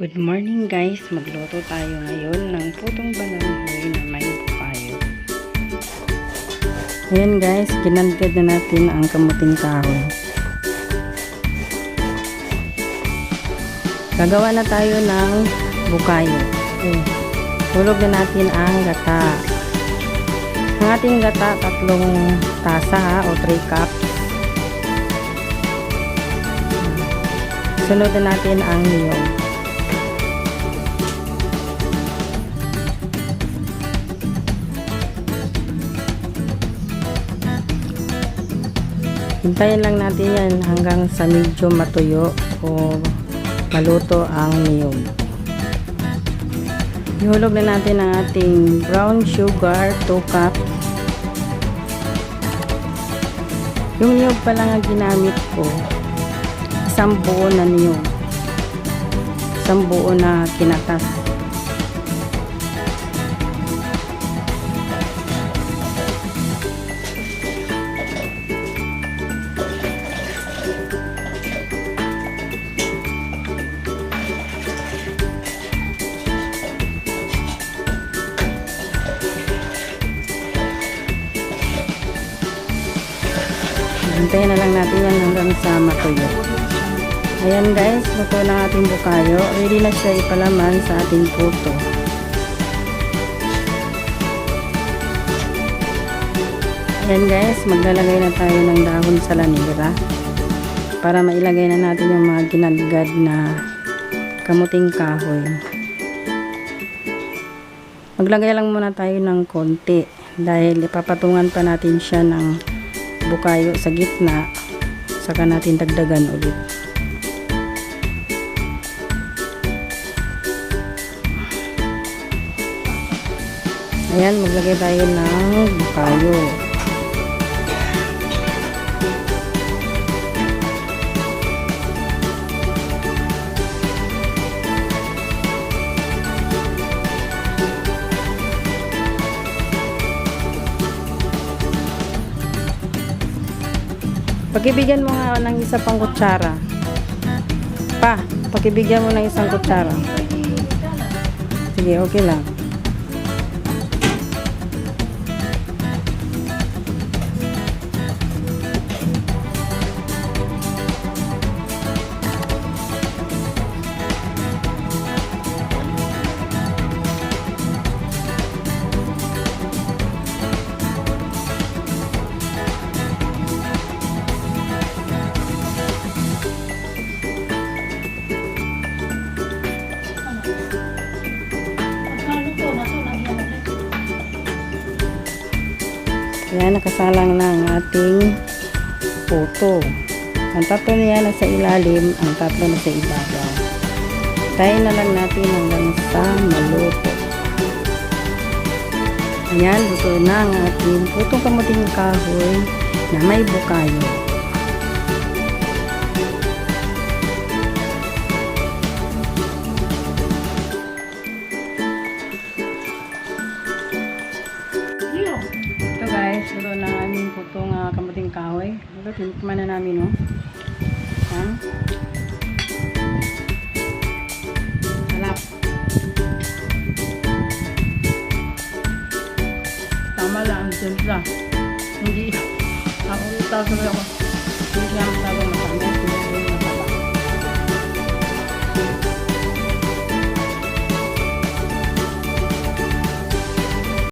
Good morning guys! Magluto tayo ngayon ng putong balanghoy na may bukayo. Ayan guys, ginanted na natin ang kamuting kahoy. Gagawa na tayo ng bukayo. Okay. Hulog na natin ang gata. Ang ating gata, tatlong tasa ha, o 3 cups. Sunod na natin ang niyog. Hintayin lang natin yan hanggang sa medyo matuyo o maluto ang niyog. Ihulog na natin ang ating brown sugar, 2 cup. Yung niyog pa lang ang ginamit ko, isang buo na niyog. Isang buo na kinatas. Hintayin na lang natin yan hanggang sa matuyo. Ayan guys, luto na ating bukayo. Ready na siya ipalaman sa ating puto. Ayan guys, maglalagay na tayo ng dahon sa lanira para mailagay na natin yung mga ginagad na kamuting kahoy. Maglagay lang muna tayo ng konti dahil ipapatungan pa natin siya ng bukayo sa gitna saka natin dagdagan ulit. Ayan maglagay tayo ng bukayo Pakibigyan mo nga ng isa pang kutsara. Pa, pakibigyan mo ng isang kutsara. Sige, okay lang. Ayan, nakasalang na ang ating puto. Ang tatlo niya nasa ilalim, ang tatlo nasa ibabaw. Tayo na lang natin hanggang sa maluto. Ayan, luto na ang ating putong kamuting kahoy na may bukayo. ng kahoy. Diba, tinikman na namin, no? Ha? Salap. Tama lang, simpla. Hindi, ako, tapos ako, hindi lang tama masamit.